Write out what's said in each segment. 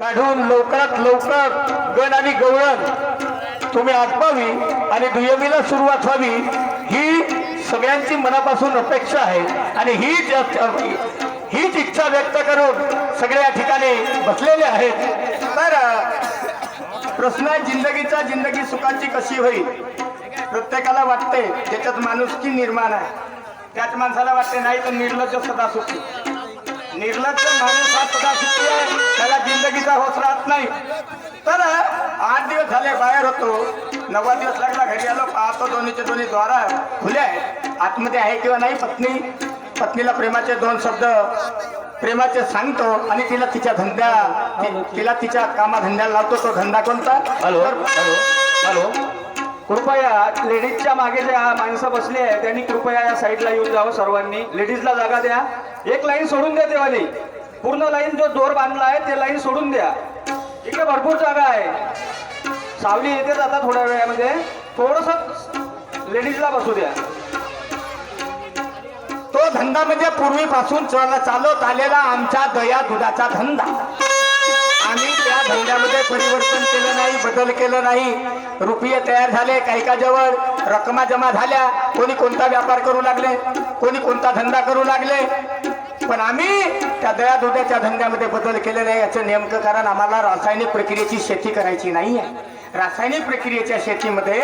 काढून लवकरात लवकर गण आणि गवळण. तुम्ही आटपावी आणि दुय्यमीला सुरुवात व्हावी. ही सगळ्यांची मनापासून अपेक्षा आहे. आणि हीच हीच इच्छा व्यक्त करून सगळे या ठिकाणी बसलेले आहेत. तर प्रश्न आहे जिंदगीचा जिंदगी सुखाची कशी होईल? प्रत्येकाला वाटते त्याच्यात माणुसकी निर्माण आहे. त्याच माणसाला वाटते नाही तर निर्लज्ज सदा सुखी निर्लज्ज माणूस हा सदा सुखी आहे. त्याला जिंदगीचा होस राहत नाही. तर आठ दिवस झाले बाहेर होतो. नववा दिवस लागला घरी आलो पाहतो दोन्हीचे दोन्ही द्वारा खुले आतमध्ये आहे किंवा नाही पत्नी पत्नीला प्रेमाचे दोन शब्द प्रेमाचे सांगतो आणि तिला तिच्या धंद्या ति- तिला तिच्या कामाधंद्याला लावतो. तो धंदा कोणता? Hello hello hello. कृपया लेडीजच्या मागे ज्या माणसं बसली आहे त्यांनी कृपया या साईडला येऊन जावं सर्वांनी. लेडीजला जागा द्या. एक लाईन सोडून द्या देवानी. पूर्ण लाईन जो दोर बांधला आहे ते लाईन सोडून द्या. इकडे भरपूर जागा आहे. सावली येते जाता थोड्या वेळामध्ये. थोडस लेडीजला बसू द्या. तो धंदा म्हणजे पूर्वीपासून चालत आलेला आमच्या दया दुधाचा धंदा. महिन्यामध्ये परिवर्तन केलं नाही बदल केलं नाही. रुपये तयार झाले काही का जवळ रकमा जमा झाल्या. कोणी कोणता व्यापार करू लागले कोणी कोणता धंदा करू लागले. पण आम्ही त्या दया दुधाच्या धंद्यामध्ये बदल केले नाही याचं नेमकं कारण आम्हाला रासायनिक प्रक्रियेची शेती करायची नाही आहे रासायनिक प्रक्रियेच्या शेतीमध्ये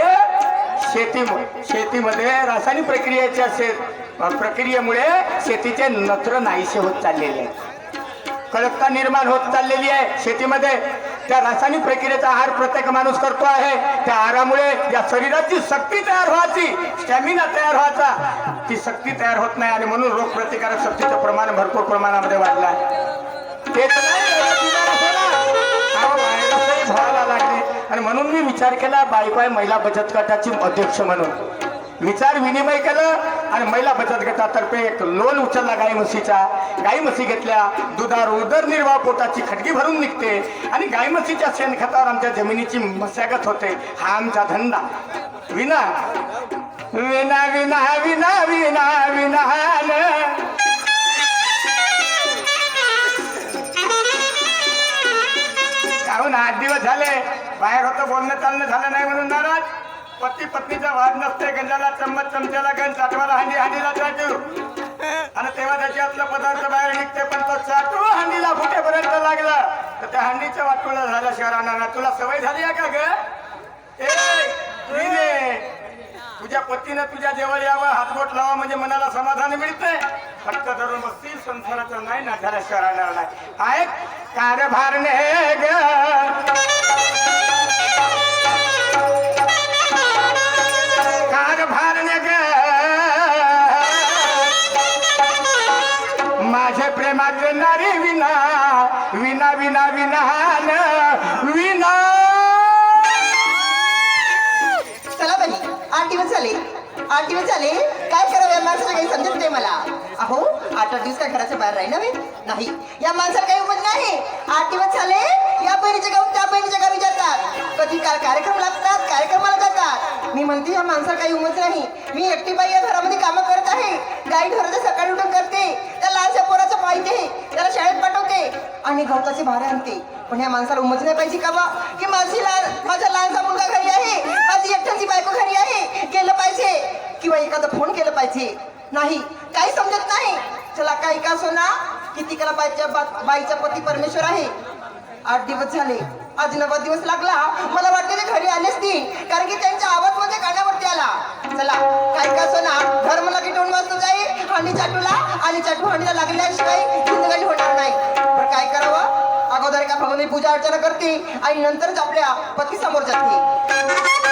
शेती शेतीमध्ये रासायनिक प्रक्रियेच्या शे प्रक्रियेमुळे शेतीचे नत्र नाहीसे होत चाललेले आहे कडकता निर्माण होत चाललेली आहे. शेतीमध्ये त्या रासायनिक प्रक्रियेचा आहार प्रत्येक माणूस करतो आहे. त्या आहारामुळे या शरीराची शक्ती तयार व्हायची. स्टॅमिना तयार व्हायचा. ती शक्ती तयार होत नाही आणि म्हणून रोगप्रतिकारक शक्तीचं प्रमाण भरपूर प्रमाणामध्ये वाढलं आहे. ते नाही व्हायला लागले. आणि म्हणून मी विचार केला बायको आहे महिला बचत गटाची अध्यक्ष म्हणून. विचार विनिमय केलं आणि महिला बचत गटातर्फे एक लोन उचलला गाई म्हशीचा गाई म्हशी घेतल्या दुधार उदरनिर्वाह पोटाची खटकी भरून निघते आणि गाई म्हशीच्या शेणखतावर आमच्या जमिनीची मशागत होते. हा आमचा धंदा. विना विना विना विना विना विना काहून आठ दिवस झाले? बाहेर होतं बोलणं चालणं झालं नाही म्हणून नाराज? पती पत्नीचा वाद नसते गंजाला चम्मच चमच्याला गंज साठवाला हांडी हांडीला चाटू. आणि तेव्हा त्याची आपला पदार्थ बाहेर निघते पण तो चाटू हांडीला फुटेपर्यंत लागला. तर त्या हांडीचं वाटुळं झालं शहरांना तुला सवय झाली आहे का ग? तुझ्या पतीनं तुझ्या जवळ यावं हातबोट लावा म्हणजे मनाला समाधान मिळते फक्त धरून बसतील संसाराचं नाही ना झाल्या शहरांना नाही ऐक कारभारने ग. कारभारने ग. माझ्या प्रेमाचे नारी विना विना विना विनान विना. चला बनी आठ दिवस झाले. आठ दिवस झाले. काय करावं या माणसाला काही समजत नाही मला. अहो आठ आठ दिवस काय घराच्या बाहेर राही नव्हे नाही. या माणसाला काही उमत नाही. आठ दिवस झाले. या बहिणीच्या गाऊन त्या बहिणीच्या गावी जातात. कधी काय कार्यक्रम लागतात कार्यक्रमाला जातात. मी म्हणते या माणसाला काही उमत नाही. मी एकटी बाई या घरामध्ये कामं करत आहे. गाई ढोराचं सकाळी उठून करते. त्या लहानशा पोराचं पाहिजे त्याला शाळेत पाठवते. आणि गवताचे भारे आणते. पण या माणसाला उमत नाही पाहिजे का बा? की माझी लहान माझा लहानसा मुलगा घरी आहे. माझी एकट्याची बायको घरी आहे. केलं पाहिजे. किंवा एखादा फोन केलं पाहिजे. नाही. काही समजत नाही. चला काही का सोना? किती कला बाईच्या बाईचा पती परमेश्वर आहे. आठ दिवस झाले. आज नवा दिवस लागला. मला वाटते ते घरी आलेच नाही कारण की त्यांचा आवाज माझ्या कानावरती आला. चला काय का सोना घर मला की दोन वाजता जाईल हांडी चाटूला आणि चाटू हानीला लागल्याशिवाय जिंदगानी होणार नाही. पण काय करावं? अगोदर का भगवानी पूजा अर्चना करते आणि नंतरच आपल्या पती समोर जाते.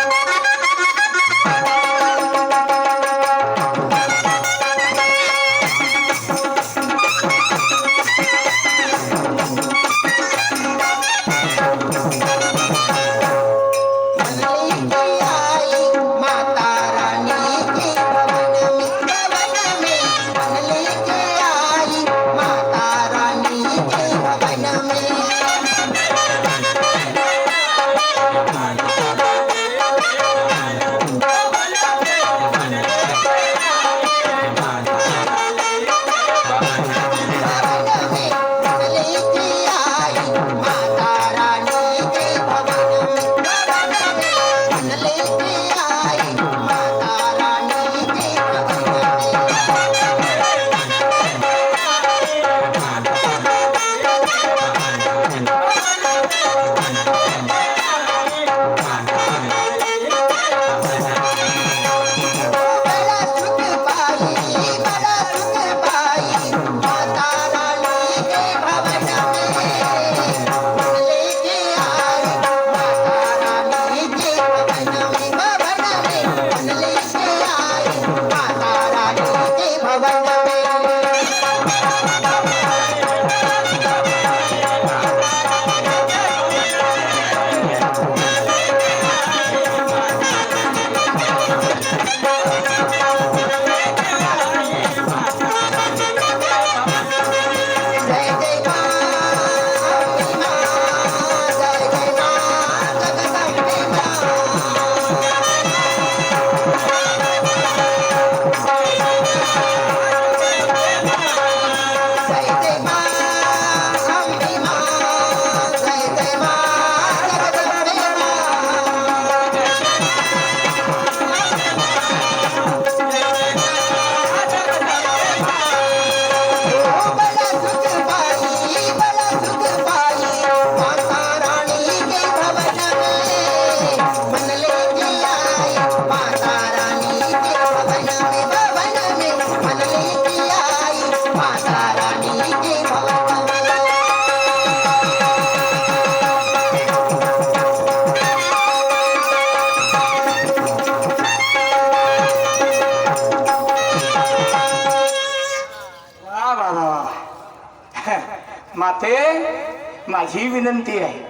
माझी विनंती आहे.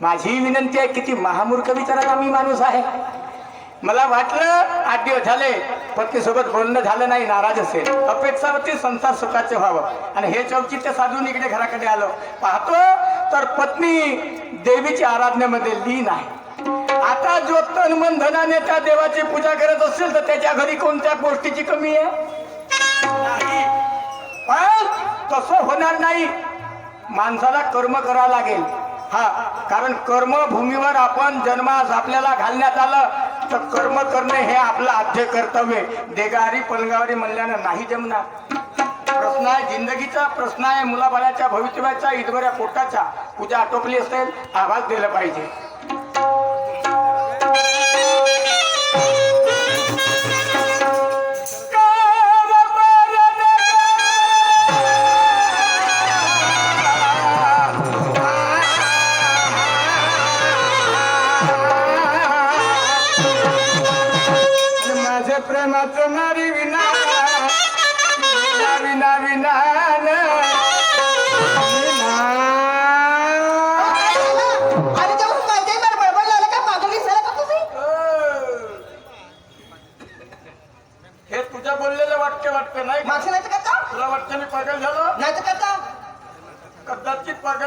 माझी विनंती आहे किती महामूर्ख विचाराचा मी माणूस आहे. मला वाटलं आठ दिवस झाले पत्नीसोबत बोलणं झालं नाही नाराज असेल. अपेक्षा होती संसार सुखाचे व्हावं. आणि हे चौचित्य साधून इकडे घराकडे आलो. पाहतो तर पत्नी देवीची आराधनेमध्ये लीन आहे. आता जो तन मन धनाने त्या देवाची पूजा करत असेल तर त्याच्या घरी कोणत्या गोष्टीची कमी आहे? पण तसं होणार नाही. माणसाला कर्म करावं लागेल. हा कारण कर्मभूमीवर आपण जन्मास आपल्याला घालण्यात आलं तर कर्म करणे हे आपलं आद्य कर्तव्य देगारी पलगावरी म्हणल्यानं नाही जमणार. प्रश्न आहे जिंदगीचा प्रश्न आहे मुलाबाळाच्या भवितव्याचा इतबऱ्या पोटाचा. पूजा आटोपली असेल आवाज दिला पाहिजे.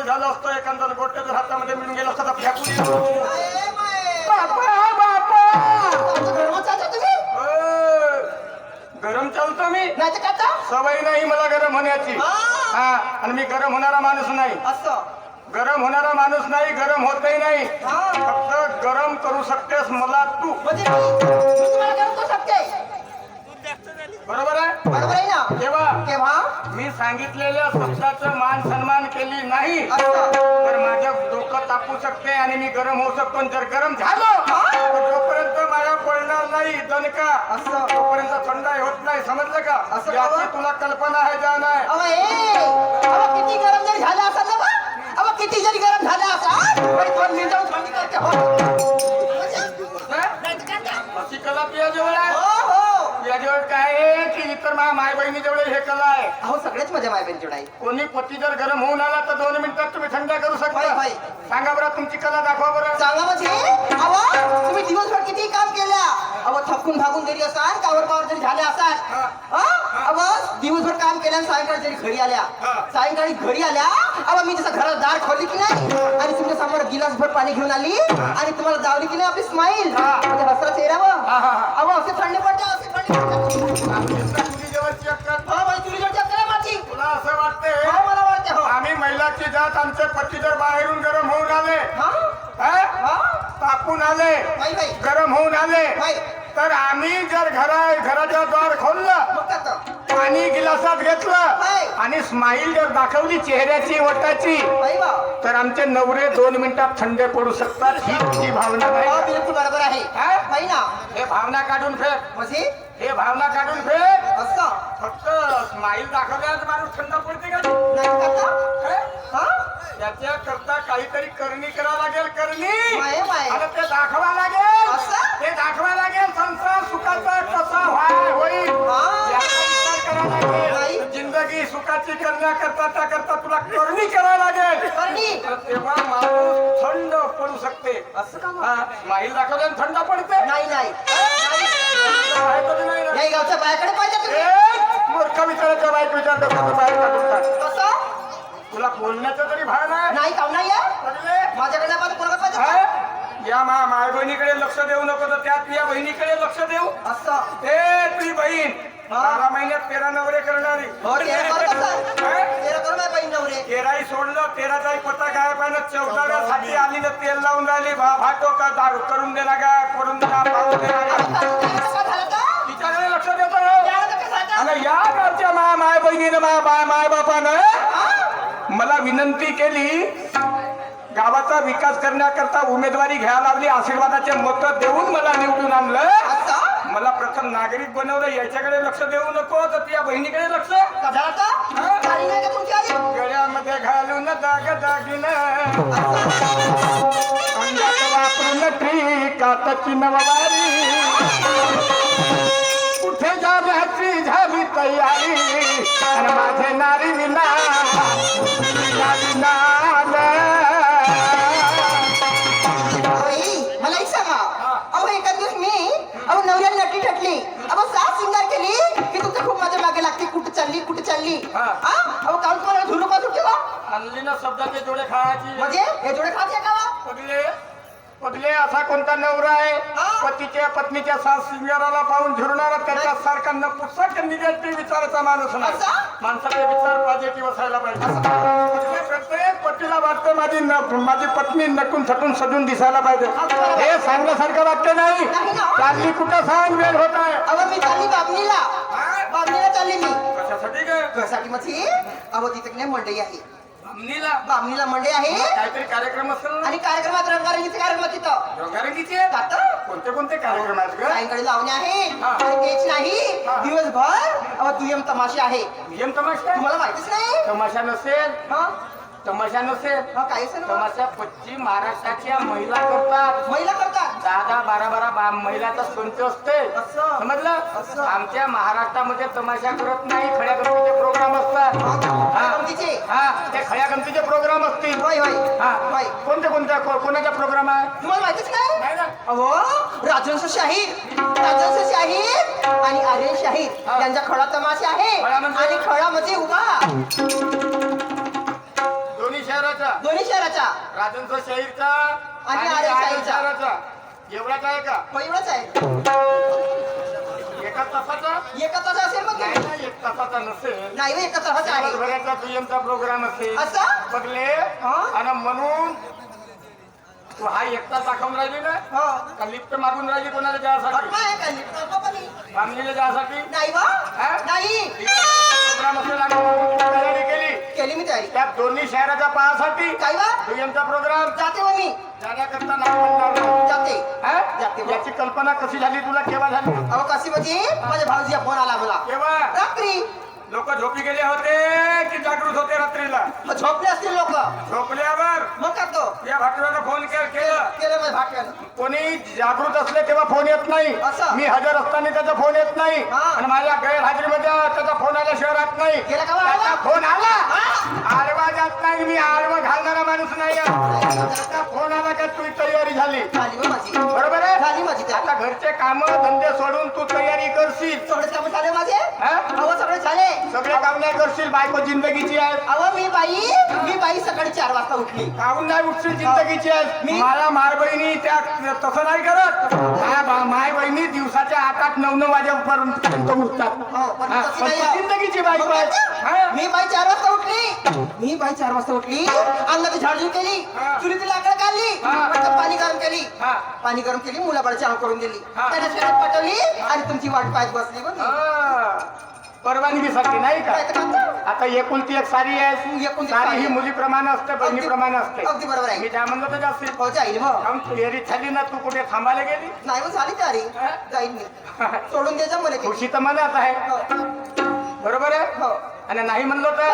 पागल झालो असतो एखादा गोट्या जर हातामध्ये मिळून गेलो असतो तर फेकून गरम चालतो मी. सवय नाही मला गरम होण्याची. हा. हा आणि मी गरम होणारा माणूस नाही. असं. गरम होणारा माणूस नाही गरम होतही नाही. हा. फक्त गरम करू शकतेस मला तू म्हणजे मी मी तुम्हाला करतो शकते बरोबर आहे? बरोबर आहे ना? तेव्हा केव्हा मी सांगितलेल्या शब्दाचं मान सन्मान केली नाही. असं तर माझं डोकं तापू शकते आणि मी गरम होऊ शकतो. आणि जर गरम झालो हा. तर जोपर्यंत माझ्या पडणार नाही दणका असं. तोपर्यंत थंडाई होत नाही. समजलं का? असं का याची? तुला कल्पना आहे का नाही? किती गरम जरी झालं असेल ना बा? अहो किती जरी गरम झालं असेल दोन मिनिटं थंडी करते हो? कला आहे. तुझ्याजवळ काय आहे की इतर मा माय बहिणी जवळ हे कला आहे अहो सगळेच माझ्या मायबेन जोडाई कोणी पती जर गरम होऊन आला तर दोन मिनिटात तुम्ही थंड करू होय, शकता. होय. सांगा बरं तुमची कला दाखवा बरं. सांगा म्हणजे? अहो तुम्ही दिवसभर किती काम केल्या अहो थकून भागून जरी असाल कावर पावर जरी झाल्या असाल? अहो दिवसभर काम केल्या सायंकाळी जरी घरी आल्या. सायंकाळी घरी आल्या अहो मी जसं घरात दार खोलली की नाही आणि तुमच्यासमोर गिलासभर पाणी घेऊन आली आणि तुम्हाला दावली की नाही आपली स्माईल. म्हणजे हसरा चेहरा व. अहो असे थंड पडते असे हो असं वाटतंय हो मला वाटते हो. आम्ही महिलाची जात आमचे पती जर बाहेरून गरम होऊन आले. तापून आले गरम होऊन आले. तर आम्ही जर घरा घराच्या द्वार खोललं पाणी गिलासात घेतलं. आणि स्माईल जर दाखवली चेहऱ्याची वटाची तर आमचे नवरे दोन मिनिटात थंडे पडू शकतात. ही तुझी भावना हो नाही बरोबर आहे. हा? भावना काढून म्हणजे हे भावना काढून फेक असं फक्त स्माईल दाखवल्यास माणूस थंड पडते का नाही हे? हा त्याच्या करता काहीतरी करणी करावं लागेल करणी माये माये. आणि ते दाखवा लागेल असं? ते दाखवा लागेल संसार सुखाचा कसा व्हाय होईल हा. याचा जिंदगी सुखाची करण्याकरता त्याकरता तुला करणी करावी लागेल. तेव्हा माणूस थंड पडू शकते. का दाखवल्याने थंड पडते. नाही नाही. गावच्या बायाकडे पाहिजे मूर्ख विचाराच्या बाईक विचार करतो बाहेर काढून टाक. कसं तुला बोलण्याचं तरी भान आहे नाही पडले? माझ्याकडे पाहिजे हा? या मा माय बहिणीकडे लक्ष देऊ नको तर त्या तुझ्या बहिणीकडे लक्ष देऊ. असं? तुझी बहीण. बारा महिन्यात तेरा नवरे करणारी. हो तेराही सोडलं तेराचाही पत्ता काय पाहिजे चौदाव्यासाठी आली ना तेल लावून राहिली. भाटो का दारू करून देणार का करून देणार पाहून देणार तिच्याकडे लक्ष देतो? आणि या गावच्या मा माय बहिणीनं माय माय बापानं? मला विनंती केली गावाचा विकास करण्याकरता उमेदवारी घ्यायला लावली आशीर्वादाचे मत देऊन मला निवडून आणलं. मला प्रथम नागरिक बनवलं याच्याकडे लक्ष देऊ नको तर त्या बहिणीकडे लक्ष. हा? गळ्यामध्ये घालून दाग दागिन. वापरून काताची नववारी कुठे जाण्याची झाली तयारी? माझे नारी विना खायची. म्हणजे? हे जोडे खाते का वा? पगले पगले असा कोणता नवरा आहे? हा? पतीच्या पत्नीच्या सास सिंगाराला पाहून झुरणारा त्याच्या सारखा नपुसक निगेटिव्ह विचाराचा माणूस नाही. असा? माणसाचे विचार पॉझिटिव्ह असायला पाहिजे. पगले, प्रत्येक पतीला वाटतं माझी न- माझी पत्नी नटून थटून सजून दिसायला पाहिजे. हे सांगण्यासारखं वाटतं नाही. नाही ना. चालली कुठं सांग वेळ होत आहे. अहो मी चालली हा? मी. कशासाठी काय कशासाठी म्हणजे अहो तिथे की नाही मंडई आहे. बामणीला. बाबनीला मंडई आहे? काहीतरी कार्यक्रम असेल आणि कार्यक्रमात रंगारंगीचे कार्यक्रम आहे तिथं. रंगारंगीचे? कोणते कोणते कार्यक्रम आहेत ग? सायंकाळी लावणे आहे. हा. आणि तेच नाही. हा. दिवसभर अहो दुय्यम तमाशे आहे. नियम तमाशा? तुम्हाला माहितीच नाही? तमाशा नसेल. हा? तमाशा नसेल. हा काय तमाशा पश्चिम महाराष्ट्राच्या महिला करतात. महिला करतात. दहा दहा बारा बारा बा महिलाचा संच असते. असं. समजलं. आमच्या महाराष्ट्रामध्ये तमाशा करत नाही खड्या गमतीचे प्रोग्राम असतात. हा. ते खड्या गमतीचे प्रोग्राम असतील हा. कोणते कोणत्या कोणाचा प्रोग्राम आहे तुम्हाला माहितीच नाही अहो राजहंस शाहीर. राजहंस शाहीर आणि आर्यन शाहीर हा. यांचा खडा तमाशा आहे? आणि खडा म्हणजे? उभा. दोन्ही शहराचा. दोन्ही शहराचा. राजनचा शाहीरचा आणि आर्य आर्य शाहीरचा. एवढाच आहे का? हो एवढंच आहे. एका तासाचा? एका तास असेल मग नाही ना एक तासाचा नसेल. नाही हो, एका तास आहे. दिवसभराचा दुय्यमचा प्रोग्राम असेल. असं? बघले? हा? आणि म्हणून तू हा एकटा दाखवून राहिली ना? हो. का लिफ्ट मागून राहिली कोणाला जायसाठी? फॅमिलीला जायसाठी? नाही वा हा? नाही. प्रोग्राम असेल केली मी तयारी. त्या दोन्ही शहराच्या पाहासाठी काय वा? दुय्यमचा प्रोग्राम जाते हो मी. जाण्याकरता. जाते. हा? याची कल्पना कशी झाली तुला? केव्हा झाली? अहो कशी म्हणजे? माझ्या भाऊजीचा फोन आला मला. केव्हा? रात्री. लोक झोपी गेले होते की जागृत होते रात्रीला? मग झोपले असतील लोक. झोपल्यावर मग करतो या भाटव्यानं फोन के- केलं केलं. माझ्या कोणी जागृत असले तेव्हा फोन येत नाही. असं? मी हजर असताना त्याचा फोन येत नाही. हा. आणि माझ्या गैरहजेरीमध्ये त्याचा फोन आल्याशिवाय राहत नाही. गेला का बा त्याचा आडवा? फोन आला. हा. आडवा जात नाही. मी आडवा घालणारा माणूस नाही आहे. त्याचा फोन आला आता घरचे काम धंदे सोडून तू तयारी करशील. सगळे काम झाले माझे? हा? अहो सगळे झाले. सगळे काम नाही करशील बायको जिंदगीची आहे. अहो मी बाई मी बाई सकाळी चार वाजता उठली. काहून नाही उठशील जिंदगीची आहे. मी- मला माय बहिणी त्या तसं नाही करत. माय बा- माय बहिणी दिवसाच्या आठ आठ नऊ नऊ वाजेपर्यंत उठतात. हो, पण हा, तशी पण नाही तू आहे. जिंदगीची बायको मग आहे? हा? मी बाई चार वाजता मी बाई चार वाजता उठली अंगाची झाडझूड केली हा. चुलीची लाकड काढली हा. पटकन पाणी गरम केली हा. पाणी गरम केली मुलाबाळ चहा करून दिली हा. त्याच्या पाठवली आणि तुमची वाट पाहत बसली. हा. परवानगीसाठी नाही का काय तर? आता एकुलती एक सारी आहे एकुलती सारी ही. मुलीप्रमाणे असते बहिणीप्रमाणे असते अगदी बरोबर आहे मी त्या म्हणलं तर जास्त हो जाईल मग काहून तयारी झाली ना तू कुठे थांबायला गेली नाही मग झाली तयारी हा? जाईल मी सोडून द्यायचं मला. खुशी तर मनात आहे हो. बरोबर आहे हो. आणि नाही म्हणलो तर?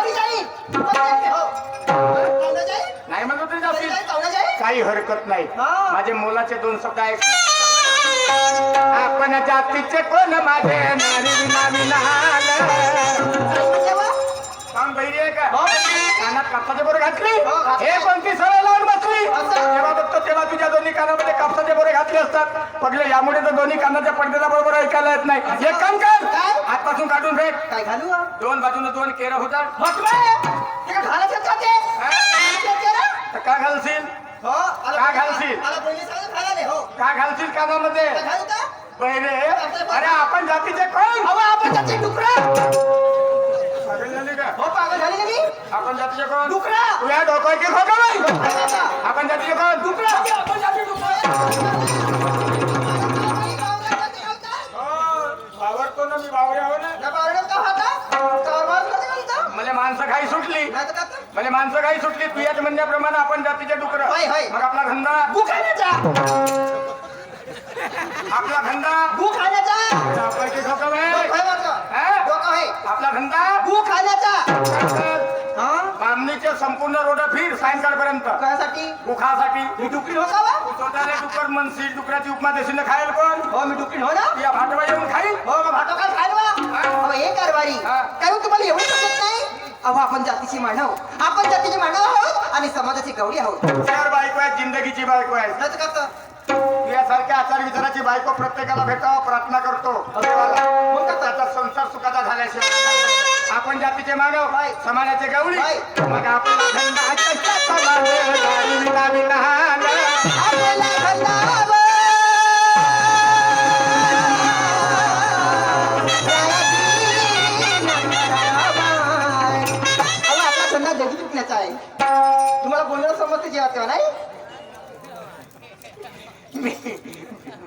हो. नाही म्हणलो तरी जाईल? काही हरकत नाही. हा. माझे मोलाचे दोन शब्द आहेत. आपण जातीचे कोण माझे? नारी नामी नाल काय म्हटलं बा? काम बहिरी आहे का? हो. कानात कापसाचे बोरे घातली? हो. हे कोणती सरळ लावून बसली. जेव्हा बघतो तेव्हा तुझ्या दोन्ही कानामध्ये कापसाचे बोरे घातले असतात. पडले यामुळे तर दोन्ही कानाच्या पडद्याला बरोबर ऐकायला येत नाही. एक काम कर. काय? आतपासून काढून फेक काय घालू हा? दोन बाजूने दोन केरं होतात ते का घालायचं का ते? हा? तर का घालशील हो, आला का बहिणी- घालशील? हो. का घालशील कानामध्ये काय? बहिरे अरे आपण जातीचे कोण आपण जाती डुकरं. पागल झाली का हो, पागल झाली ना मी? आपण जातीचे कोण डुकरं. तुझ्या डोक्याची काय आता? आपण जातीचे कोण डुकरं. आपण जाती डुकरं. नाही तर? मला माणसं काही सुटली तुझ्याच म्हणण्याप्रमाणे आपण जातीचे डुकर होय, होय. मग आपला धंदा. आपला धंदा ठोकं डोकं आहे. माझं. हा? डोकं आहे. आपला धंदा गु खाण्याचा. हा? बामणीचे संपूर्ण रोड फिर सायंकाळपर्यंत कायसाठी? मुखासाठी मी डुकरी हो का वा? स्वतःला डुकर म्हणशील डुकराची उपमा देशील खायला कोण हो मी डुकरी हो ना या भाटवा येऊन खाईल हो मग भाटो काय खायला अहो हे कारभारी हा. काय हो तुम्हाला एवढं समजत नाही अहो आपण जातीची मानव आपण जातीची मानव आहोत आणि समाजाची गवडी आहोत. चार बायको आहेत जिंदगीची बायको आहे? यासारख्या आचार विचाराची बायको प्रत्येकाला भेटावं प्रार्थना करतो. मग त्याचा संसार सुखाचा झाल्याशिवाय आपण जातीचे मानव. समाजाचे गवळी. मग आपला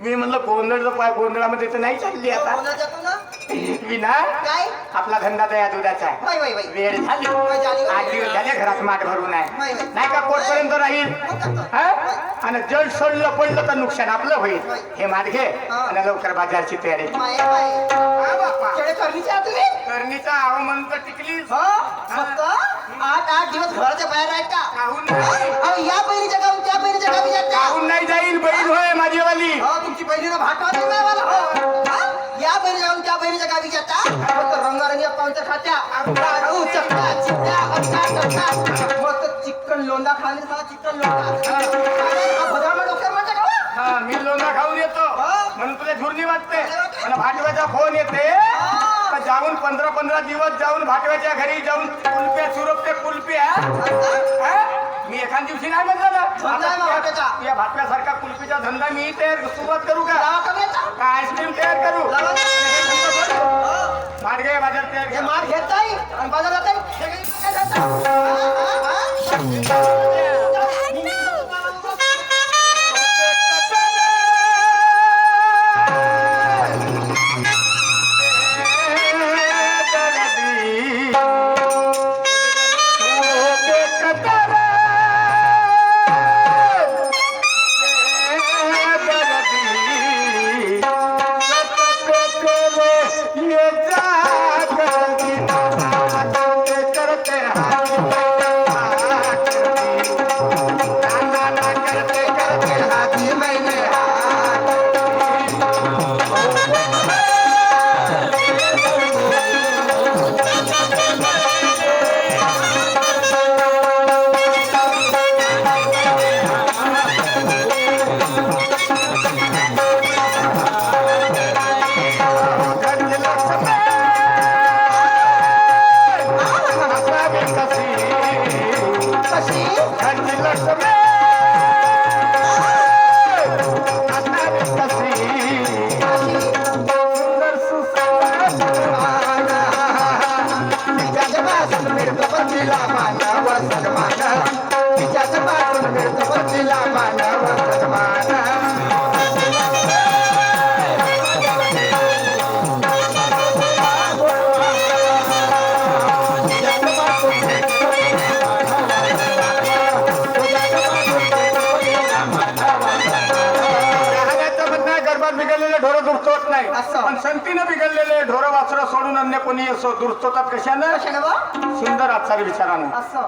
मी म्हणलं गोंधळ पाय गोंधळामध्ये तर नाही चालली आता. बोलणं जातो ना? विना काय? आपला धंदा दुधाचा आहे. वय वय वय. वेळ झाली. आठ दिवस झाले. घरात माठ भरून आहे. नाही का पोटपर्यंत राहील? हा? आणि जल सोडलं पडलं तर नुकसान आपलं होईल. हे माठ घे. आणि लवकर बाजारची तयारी माये माये. हा बाप्पा. खेडे करण्याचे आहात तुम्ही? करणीचा आव म्हणतो टिकली हो? फक्त आठ आठ दिवस घराच्या बाहेर आहेत का? अहो या बहिणीच्या गावी त्या बहिणीच्या गावी जात का काहून नाही जाईल बहीण होय माझीवाली बहिणीनं भाटवाची नाही मला हो. हा? या बहिणी जाऊन त्या बहिणीच्या गावी जाता फक्त रंगारंगी पाऊच्या खात्या. अहो, चकल्या, चिकन लोंदा खाणे मला चिकन लोंदा हा बदाम डोक्यावर म्हणता का हो? हा मी लोंढा खाऊन येतो हा. म्हणून तुला झुरणी वाटते. मला भाटव्याचा फोन येते. का जाऊन पंधरा पंधरा दिवस जाऊन भाटव्याच्या घरी जाऊन कुल्प्या सुरपते कुल्प्या हा? मी एखाद दिवशी नाही म्हणलं ना. या भाटव्यासारखा कुल्फीचा धंदा मी तयार सुरुवात करू का? आईस्क्रीम तयार करू? लावा. भाटगे बाजार तयार हे कर. मार घेत नाही आणि बाजारात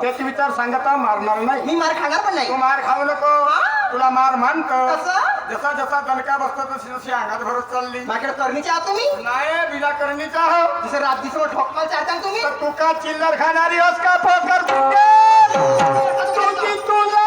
त्याचे विचार सांगता मारणार नाही मी मार खाणार पण तू नाही मार खाऊ नको तुला मार मानतो कसं? जसा जसा दणका बसतो तशी तशी अंगात भरत चालली माझ्याकडे करणीचे आहात तुम्ही नाही बिना करणीचा हो जसं रात दिवस ठोकमाल चालता तुम्ही तर तू का चिल्लर खाणारी होस का पोकर तुझी तुला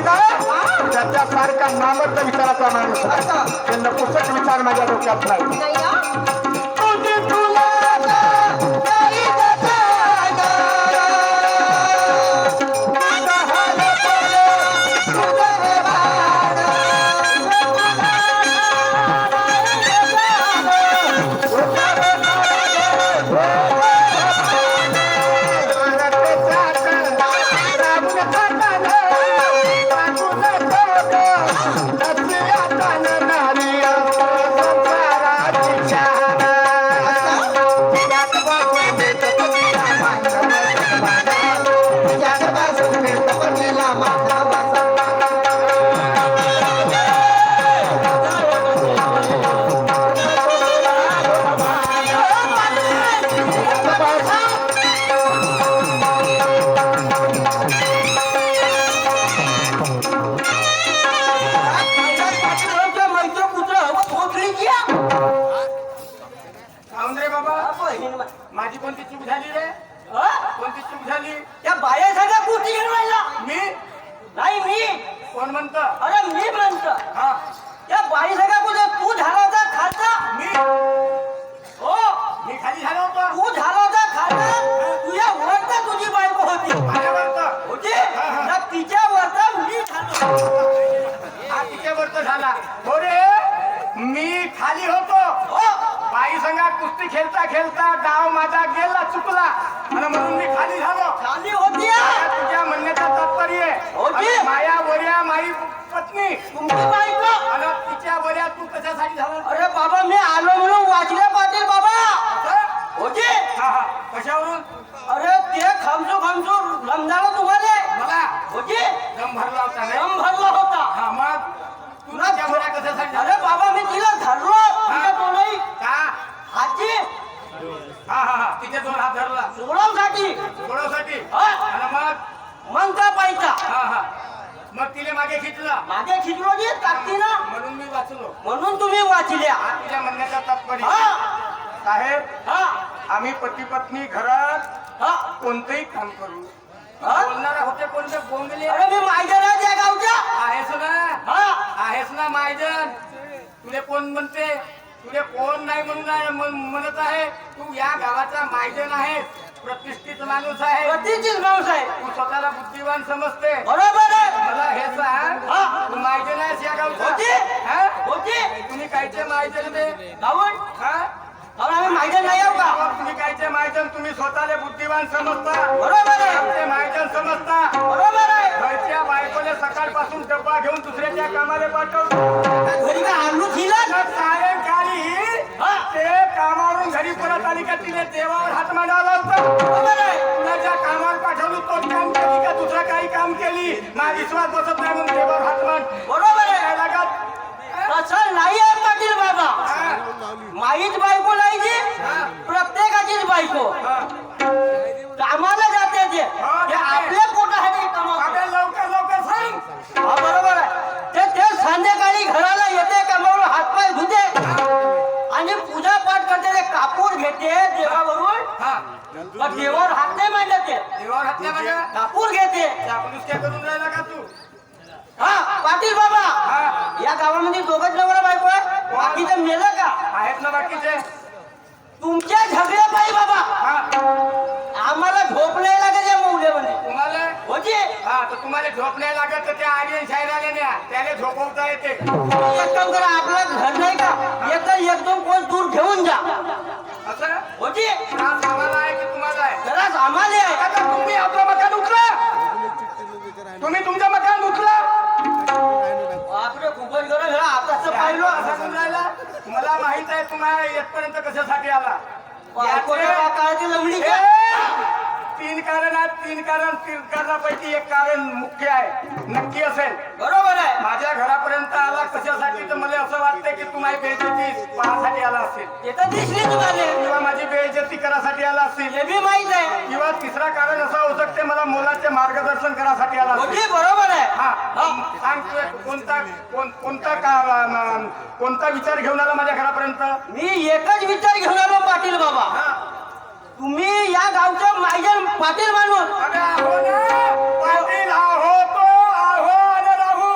करत त्याच्यासारखा नामच विचाराचा माणूस आहे. असं. त्यांना विचार माझ्या डोक्यात नाही आम्ही पती पत्नी घरात हा कोणतंही काम करू. हा? बोलणारा होते कोणते? बोंबले अरे मी त्या गावच्या. आहेस ना हा. आहेस ना मायजन तुले कोण म्हणते? तुले कोण नाही म्हणून म्हण- म्हणत आहे तू या गावाचा मायजन आहेस प्रतिष्ठित माणूस आहे. प्रतिचीच माणूस आहे. तू स्वतःला बुद्धिवान समजते. बरोबर आहे. मला हे सांग. हा. तू मायजन आहेस या होती. गावचा हा? होती. तुम्ही कायचे मायजन बे गावण हा? आम्ही माहिती नाही आहो का? तुम्ही कायचे मायजन? तुम्ही स्वतःला बुद्धिवान समजता. बरोबर आहे. आमचे मायजन समजता. बरोबर आहे. घरच्या बायकोने सकाळपासून डब्बा घेऊन दुसऱ्याच्या कामाला पाठवतो. घरी का थिला मग सायंकाळी. ते कामावरून घरी परत आली का तिने देवावर हात मांडावला होता. बरोबर आहे. तुला ज्या कामावर पाठवलं तोच काम केली का दुसरं काही काम केली? माझा विश्वास बसत नाही म्हणून देवावर हात मान बरोबर आहे. लागत? तसं नाही आहे पाटील बाबा. माहीच बायको नाही जी प्रत्येकाचीच बायको. कामाला जाते ते ते आपल्या पोटासाठी लवकर लवकर सांग. हा बरोबर आहे. ते ते संध्याकाळी घराला येते कमावून हातपाय धुते. आणि पूजा पाठ करते ते कापूर घेते देवावरून. मग देवावर हात नाही मांडत ते. देवावर हात नाही कापूर घेते. आपण करून राहिला का तू? हा पाटील बाबा. या गावामध्ये दोघच नवरा बायको आहे. बाकीचं मेलं का? आहेत ना बाकीचे. तुमच्या झगड्या पायी बाबा. हा. आम्हाला झोप नाही लागत या मौल्यामध्ये तुम्हाला? होती हा तर तुम्हाला झोप नाही लागत तर त्या आर्यन शायराने न्या. त्याला झोपवता येते. एक काम करा आपलं घर नाही का? एक एक दोन कोण दूर घेऊन जा. असं? होती त्रास आम्हाला आहे की तुम्हाला आहे? जरा आम्हाला आहे. आता तुम्ही आपलं मकान उचला. तुम्ही तुमचं मकान आताच पाहिलं असा राहिला मला माहीत आहे तुम्हाला येतपर्यंत कशासाठी आला? काळाची लवणी तीन कारण तीन कारण तीन कारणापैकी एक कारण मुख्य आहे. नक्की असेल. बरोबर आहे. माझ्या घरापर्यंत आला कशासाठी तर मला असं वाटतं की तू माझी बेइज्जती पाहण्यासाठी आला असेल? ते तर दिसली तुम्हाला. किंवा माझी बेइज्जती करासाठी आला असेल? हे बी माहीत आहे. किंवा तिसरा कारण असं होऊ शकते मला मुलाचे मार्गदर्शन करासाठी आला असेल? होती बरोबर आहे. हा. सांग तू कोणता कोण कोणता का कोणता विचार घेऊन आला माझ्या घरापर्यंत? मी एकच विचार घेऊन आलो पाटील बाबा. हा. तुम्ही या गावचा मायजन पाटील माणूस अबे आहो ना पाटील आहो तो आहो आणि राहू.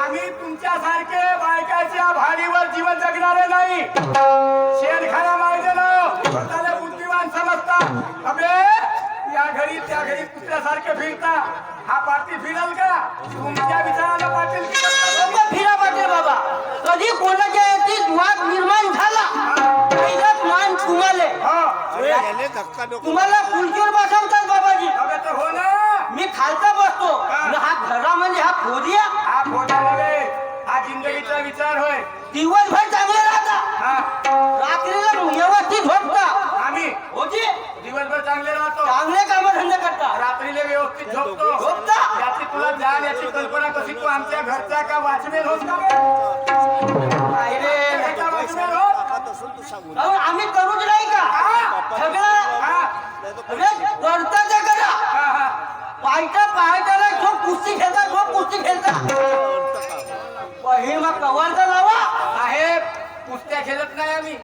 आम्ही तुमच्यासारखे बायकाच्या भाडीवर जीवन जगणारे नाही. शेणखाना माहिती ना स्वतःला बुद्धिवान समजता. अबे या घरी त्या घरी कुत्र्यासारखे फिरता. हा पाटील फिरल का? तुमच्या विचाराला पाटील फिरा पाटील बाबा. कधी कोणाच्या याची निर्माण हा. तुम्हाला खुर्चीवर बसवतात बाबाजी. हो ना. मी खालचा बसतो. आणि हा घरामध्ये हा खोदिया हा खोटा नव्हे हा जिंदगीचा विचार होय. दिवसभर चांगले राहता. हा. रात्रीला व्यवस्थित झोपता. आम्ही होती? दिवसभर चांगले राहतो. चांगले काम धंदे करता. रात्रीला व्यवस्थित झोपतो. झोपता? याची तुला जाण याची कल्पना कशी तू आमच्या घरचा का वाचमेन होत का रे घरचा वाचमेन अहो, आम्ही करूच नाही का. सगळं हा, करा. पायटा पायटाला जो कुस्ती खेळता जो कुस्ती खेळता हे. मग कव्हरचा लावा. साहेब कुस्त्या खेळत नाही आम्ही.